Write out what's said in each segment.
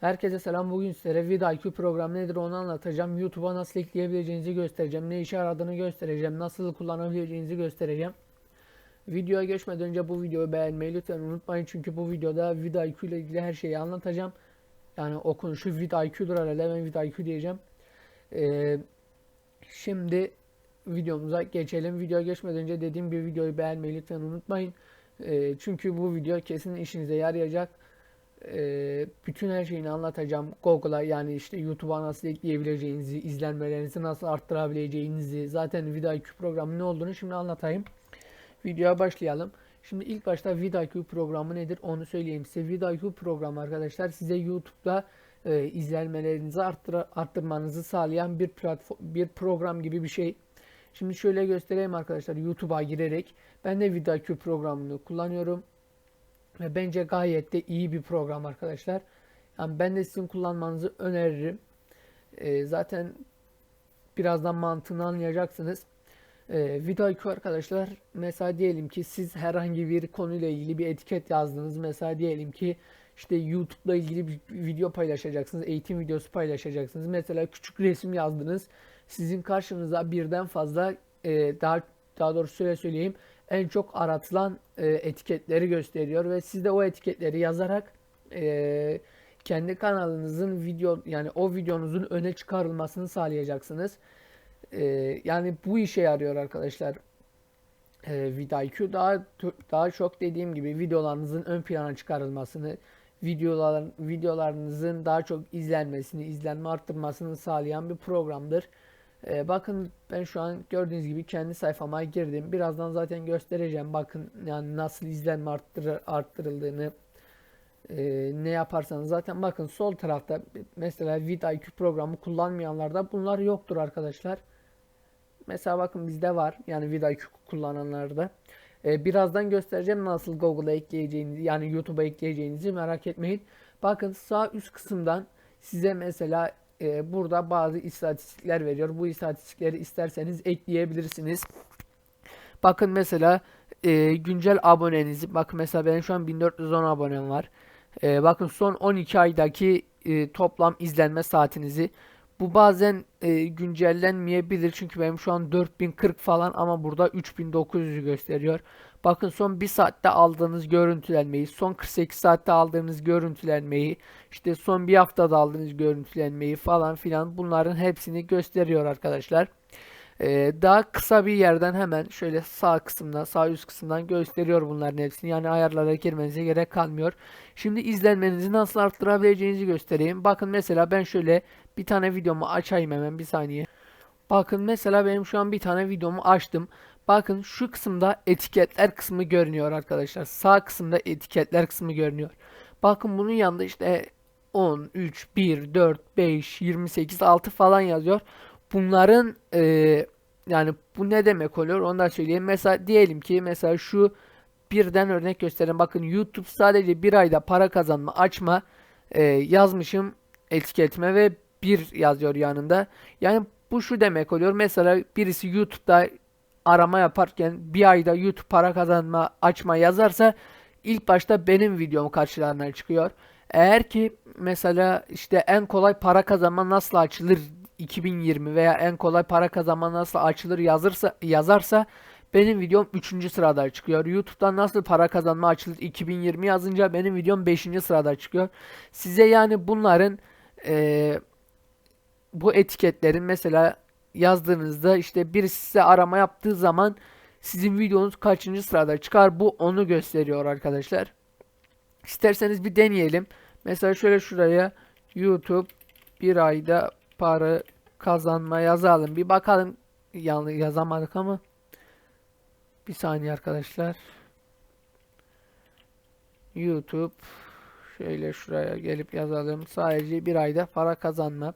Herkese selam. Bugün sizlere vidIQ programı nedir onu anlatacağım. YouTube'a nasıl ekleyebileceğinizi göstereceğim. Ne işe yaradığını göstereceğim. Nasıl kullanabileceğinizi göstereceğim. Videoya geçmeden önce bu videoyu beğenmeyi lütfen unutmayın. Çünkü bu videoda vidIQ ile ilgili her şeyi anlatacağım. Yani okunuşu vidIQ'dur herhalde. Ben vidIQ diyeceğim. Ee, şimdi videomuza geçelim. Videoya geçmeden önce dediğim bir videoyu beğenmeyi lütfen unutmayın. Ee, çünkü bu video kesin işinize yarayacak. Ee, bütün her şeyini anlatacağım. Google'a yani işte YouTube'a nasıl ekleyebileceğinizi, izlenmelerinizi nasıl arttırabileceğinizi, zaten vidIQ programı ne olduğunu şimdi anlatayım. Videoya başlayalım. Şimdi ilk başta vidIQ programı nedir onu söyleyeyim size. vidIQ programı arkadaşlar size YouTube'da e, izlenmelerinizi arttıra, arttırmanızı sağlayan bir platform, bir program gibi bir şey. Şimdi şöyle göstereyim arkadaşlar YouTube'a girerek. Ben de vidIQ programını kullanıyorum. Ve bence gayet de iyi bir program arkadaşlar. Yani ben de sizin kullanmanızı öneririm. Ee, zaten birazdan mantığını anlayacaksınız. Ee, vidIQ arkadaşlar mesela diyelim ki siz herhangi bir konuyla ilgili bir etiket yazdınız. Mesela diyelim ki işte YouTube'la ilgili bir video paylaşacaksınız. Eğitim videosu paylaşacaksınız. Mesela küçük resim yazdınız. Sizin karşınıza birden fazla e, daha daha doğrusu şöyle söyleyeyim en çok aratılan e, etiketleri gösteriyor ve siz de o etiketleri yazarak e, kendi kanalınızın video yani o videonuzun öne çıkarılmasını sağlayacaksınız. E, yani bu işe yarıyor arkadaşlar. E, vidIQ daha daha çok dediğim gibi videolarınızın ön plana çıkarılmasını, videolar videolarınızın daha çok izlenmesini, izlenme arttırmasını sağlayan bir programdır. Ee, bakın ben şu an gördüğünüz gibi kendi sayfama girdim. Birazdan zaten göstereceğim. Bakın yani nasıl izlenme arttır, arttırıldığını e, ne yaparsanız zaten bakın sol tarafta mesela vidIQ programı kullanmayanlarda bunlar yoktur arkadaşlar. Mesela bakın bizde var. Yani vidIQ kullananlarda. Ee, birazdan göstereceğim nasıl Google'a ekleyeceğinizi yani YouTube'a ekleyeceğinizi merak etmeyin. Bakın sağ üst kısımdan size mesela e, burada bazı istatistikler veriyor. Bu istatistikleri isterseniz ekleyebilirsiniz. Bakın mesela e, güncel abonenizi bakın mesela benim şu an 1410 abonem var. E, bakın son 12 aydaki e, toplam izlenme saatinizi bu bazen e, güncellenmeyebilir çünkü benim şu an 4040 falan ama burada 3900 gösteriyor. Bakın son 1 saatte aldığınız görüntülenmeyi, son 48 saatte aldığınız görüntülenmeyi, işte son bir haftada aldığınız görüntülenmeyi falan filan bunların hepsini gösteriyor arkadaşlar. Ee, daha kısa bir yerden hemen şöyle sağ kısımdan, sağ üst kısımdan gösteriyor bunların hepsini. Yani ayarlara girmenize gerek kalmıyor. Şimdi izlenmenizi nasıl arttırabileceğinizi göstereyim. Bakın mesela ben şöyle bir tane videomu açayım hemen bir saniye. Bakın mesela benim şu an bir tane videomu açtım. Bakın şu kısımda etiketler kısmı görünüyor arkadaşlar. Sağ kısımda etiketler kısmı görünüyor. Bakın bunun yanında işte 10, 3, 1, 4, 5, 28, 6 falan yazıyor. Bunların e, yani bu ne demek oluyor onu da söyleyeyim. Mesela diyelim ki mesela şu birden örnek gösterin. Bakın YouTube sadece bir ayda para kazanma açma e, yazmışım etiketime ve bir yazıyor yanında. Yani bu şu demek oluyor. Mesela birisi YouTube'da arama yaparken bir ayda YouTube para kazanma açma yazarsa ilk başta benim videom karşılarına çıkıyor. Eğer ki mesela işte en kolay para kazanma nasıl açılır 2020 veya en kolay para kazanma nasıl açılır yazırsa yazarsa benim videom 3. sırada çıkıyor. YouTube'dan nasıl para kazanma açılır 2020 yazınca benim videom 5. sırada çıkıyor. Size yani bunların e, bu etiketlerin mesela yazdığınızda işte birisi size arama yaptığı zaman sizin videonuz kaçıncı sırada çıkar bu onu gösteriyor arkadaşlar. İsterseniz bir deneyelim. Mesela şöyle şuraya YouTube bir ayda para kazanma yazalım. Bir bakalım. Yani yazamadık ama. Bir saniye arkadaşlar. YouTube şöyle şuraya gelip yazalım. Sadece bir ayda para kazanma.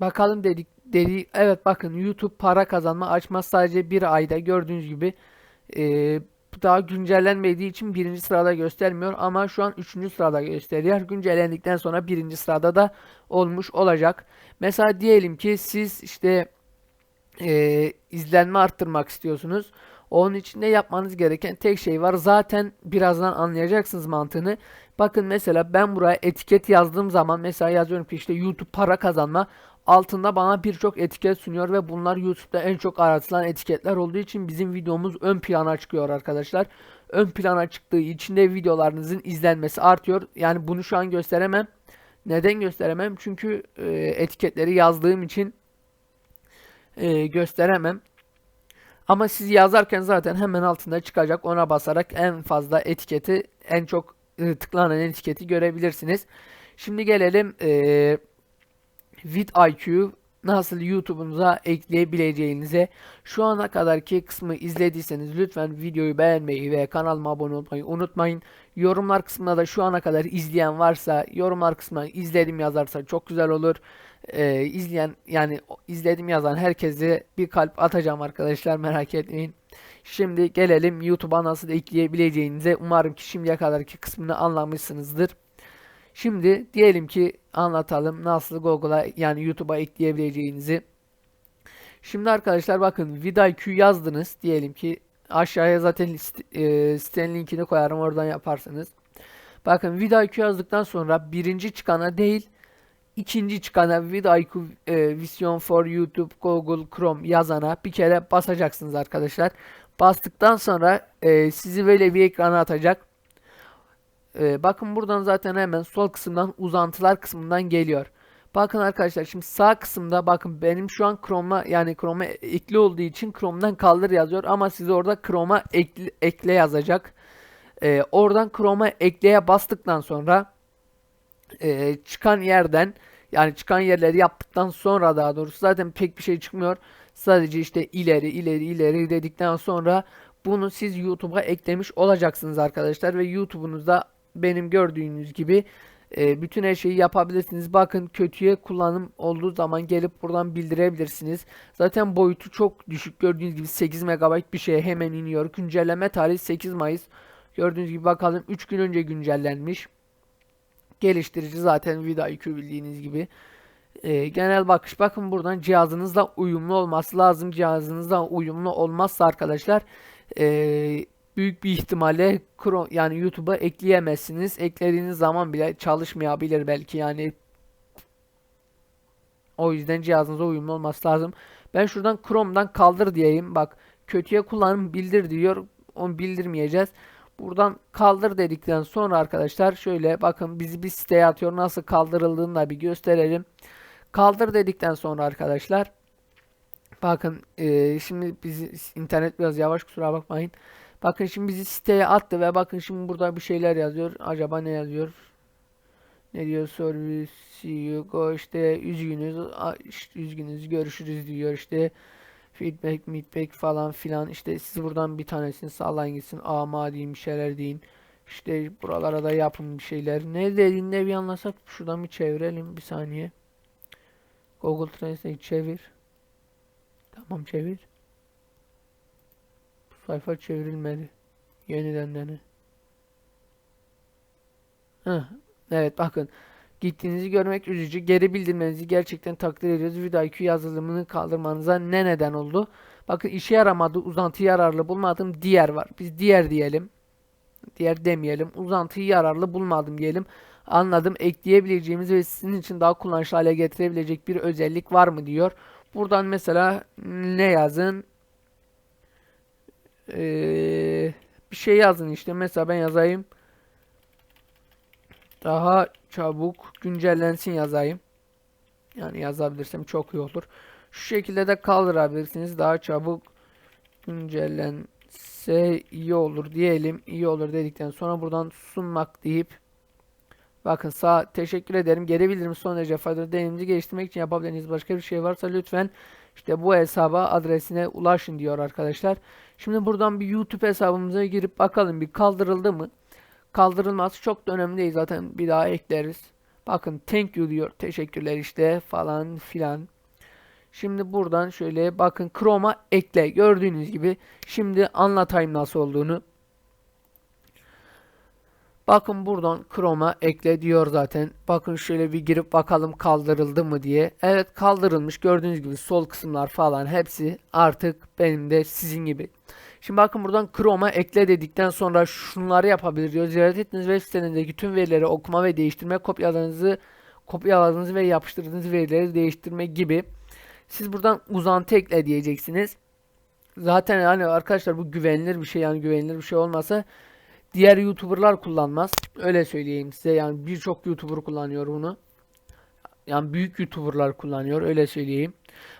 Bakalım dedik dedi evet bakın YouTube para kazanma açmaz sadece bir ayda gördüğünüz gibi e, daha güncellenmediği için birinci sırada göstermiyor ama şu an üçüncü sırada gösteriyor. Güncellendikten sonra birinci sırada da olmuş olacak. Mesela diyelim ki siz işte e, izlenme arttırmak istiyorsunuz. Onun için de yapmanız gereken tek şey var. Zaten birazdan anlayacaksınız mantığını. Bakın mesela ben buraya etiket yazdığım zaman mesela yazıyorum ki işte YouTube para kazanma altında bana birçok etiket sunuyor ve bunlar YouTube'da en çok aratılan etiketler olduğu için bizim videomuz ön plana çıkıyor arkadaşlar. Ön plana çıktığı için de videolarınızın izlenmesi artıyor. Yani bunu şu an gösteremem. Neden gösteremem? Çünkü e, etiketleri yazdığım için e, gösteremem. Ama siz yazarken zaten hemen altında çıkacak. Ona basarak en fazla etiketi, en çok e, tıklanan etiketi görebilirsiniz. Şimdi gelelim e, vidIQ nasıl YouTube'unuza ekleyebileceğinize. Şu ana kadarki kısmı izlediyseniz lütfen videoyu beğenmeyi ve kanalıma abone olmayı unutmayın. Yorumlar kısmında da şu ana kadar izleyen varsa yorumlar kısmına izledim yazarsa çok güzel olur. Ee, izleyen yani izledim yazan herkese bir kalp atacağım arkadaşlar merak etmeyin. Şimdi gelelim YouTube'a nasıl ekleyebileceğinize. Umarım ki şimdiye kadarki kısmını anlamışsınızdır. Şimdi diyelim ki anlatalım nasıl Google'a yani YouTube'a ekleyebileceğinizi. Şimdi arkadaşlar bakın vidIQ yazdınız. Diyelim ki aşağıya zaten e, sitenin linkini koyarım oradan yaparsınız. Bakın vidIQ yazdıktan sonra birinci çıkana değil ikinci çıkana vidIQ e, Vision for YouTube Google Chrome yazana bir kere basacaksınız arkadaşlar. Bastıktan sonra e, sizi böyle bir ekrana atacak. Ee, bakın buradan zaten hemen sol kısımdan uzantılar kısmından geliyor. Bakın arkadaşlar şimdi sağ kısımda bakın benim şu an Chrome'a yani Chrome'a ekli olduğu için Chrome'dan kaldır yazıyor ama size orada Chrome'a ekle, ekle yazacak. Ee, oradan Chrome'a ekleye bastıktan sonra e, çıkan yerden yani çıkan yerleri yaptıktan sonra daha doğrusu zaten pek bir şey çıkmıyor. Sadece işte ileri ileri ileri dedikten sonra bunu siz YouTube'a eklemiş olacaksınız arkadaşlar ve YouTube'unuzda benim gördüğünüz gibi e, bütün her şeyi yapabilirsiniz. Bakın kötüye kullanım olduğu zaman gelip buradan bildirebilirsiniz. Zaten boyutu çok düşük. Gördüğünüz gibi 8 MB bir şeye hemen iniyor. Güncelleme tarihi 8 Mayıs. Gördüğünüz gibi bakalım 3 gün önce güncellenmiş. Geliştirici zaten vidIQ bildiğiniz gibi. E, genel bakış bakın buradan cihazınızla uyumlu olması lazım. Cihazınızla uyumlu olmazsa arkadaşlar e, büyük bir ihtimalle Chrome yani YouTube'a ekleyemezsiniz. Eklediğiniz zaman bile çalışmayabilir belki yani. O yüzden cihazınıza uyumlu olması lazım. Ben şuradan Chrome'dan kaldır diyeyim. Bak kötüye kullanım bildir diyor. Onu bildirmeyeceğiz. Buradan kaldır dedikten sonra arkadaşlar şöyle bakın bizi bir siteye atıyor. Nasıl kaldırıldığını da bir gösterelim. Kaldır dedikten sonra arkadaşlar bakın e, şimdi bizi internet biraz yavaş kusura bakmayın. Bakın şimdi bizi siteye attı ve bakın şimdi burada bir şeyler yazıyor. Acaba ne yazıyor? Ne diyor? Service you go işte üzgünüz. Üzgünüz. Görüşürüz diyor işte. Feedback feedback falan filan. İşte siz buradan bir tanesini sallayın gitsin. Ama diyeyim bir şeyler deyin. İşte buralara da yapın bir şeyler. Ne dediğinde bir anlasak. Şuradan bir çevirelim bir saniye. Google Translate çevir. Tamam çevir Sayfa çevrilmedi. Yeniden dene. Heh, evet bakın. Gittiğinizi görmek üzücü. Geri bildirmenizi gerçekten takdir ediyoruz. VidIQ yazılımını kaldırmanıza ne neden oldu? Bakın işe yaramadı. Uzantı yararlı bulmadım. Diğer var. Biz diğer diyelim. Diğer demeyelim. Uzantıyı yararlı bulmadım diyelim. Anladım. Ekleyebileceğimiz ve sizin için daha kullanışlı hale getirebilecek bir özellik var mı diyor. Buradan mesela ne yazın? Ee, bir şey yazın işte. Mesela ben yazayım. Daha çabuk güncellensin yazayım. Yani yazabilirsem çok iyi olur. Şu şekilde de kaldırabilirsiniz. Daha çabuk güncellense iyi olur diyelim. İyi olur dedikten sonra buradan sunmak deyip Bakın sağ teşekkür ederim. Geri bildirim son derece faydalı. Deneyiminizi geliştirmek için yapabileceğiniz başka bir şey varsa lütfen işte bu hesaba adresine ulaşın diyor arkadaşlar. Şimdi buradan bir YouTube hesabımıza girip bakalım bir kaldırıldı mı? Kaldırılması çok da önemli değil zaten bir daha ekleriz. Bakın thank you diyor. Teşekkürler işte falan filan. Şimdi buradan şöyle bakın Chrome'a ekle. Gördüğünüz gibi şimdi anlatayım nasıl olduğunu. Bakın buradan Chrome'a ekle diyor zaten. Bakın şöyle bir girip bakalım kaldırıldı mı diye. Evet kaldırılmış. Gördüğünüz gibi sol kısımlar falan hepsi artık benim de sizin gibi. Şimdi bakın buradan Chrome'a ekle dedikten sonra şunları yapabilir diyor. Ziyaret ettiğiniz web sitelerindeki tüm verileri okuma ve değiştirme, kopyaladığınızı kopyaladığınız ve yapıştırdığınız verileri değiştirme gibi. Siz buradan uzantı ekle diyeceksiniz. Zaten yani arkadaşlar bu güvenilir bir şey yani güvenilir bir şey olmasa diğer YouTuber'lar kullanmaz. Öyle söyleyeyim size yani birçok YouTuber kullanıyor bunu. Yani büyük YouTuber'lar kullanıyor öyle söyleyeyim.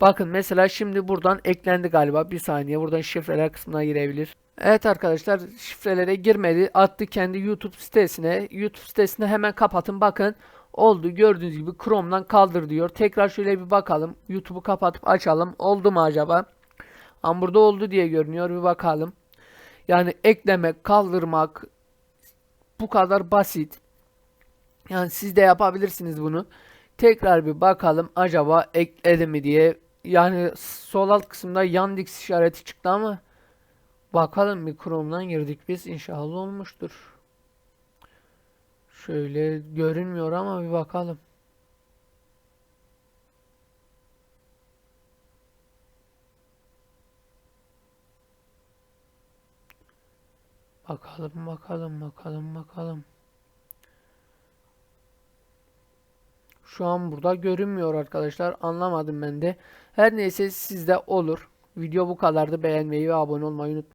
Bakın mesela şimdi buradan eklendi galiba. Bir saniye buradan şifreler kısmına girebilir. Evet arkadaşlar şifrelere girmedi. Attı kendi YouTube sitesine. YouTube sitesine hemen kapatın. Bakın oldu. Gördüğünüz gibi Chrome'dan kaldır diyor. Tekrar şöyle bir bakalım. YouTube'u kapatıp açalım. Oldu mu acaba? Ama burada oldu diye görünüyor. Bir bakalım. Yani eklemek, kaldırmak bu kadar basit. Yani siz de yapabilirsiniz bunu. Tekrar bir bakalım acaba ekledi mi diye. Yani sol alt kısımda Yandex işareti çıktı ama bakalım bir Chrome'dan girdik biz. İnşallah olmuştur. Şöyle görünmüyor ama bir bakalım. Bakalım bakalım bakalım bakalım. Şu an burada görünmüyor arkadaşlar. Anlamadım ben de. Her neyse sizde olur. Video bu kadardı. Beğenmeyi ve abone olmayı unutmayın.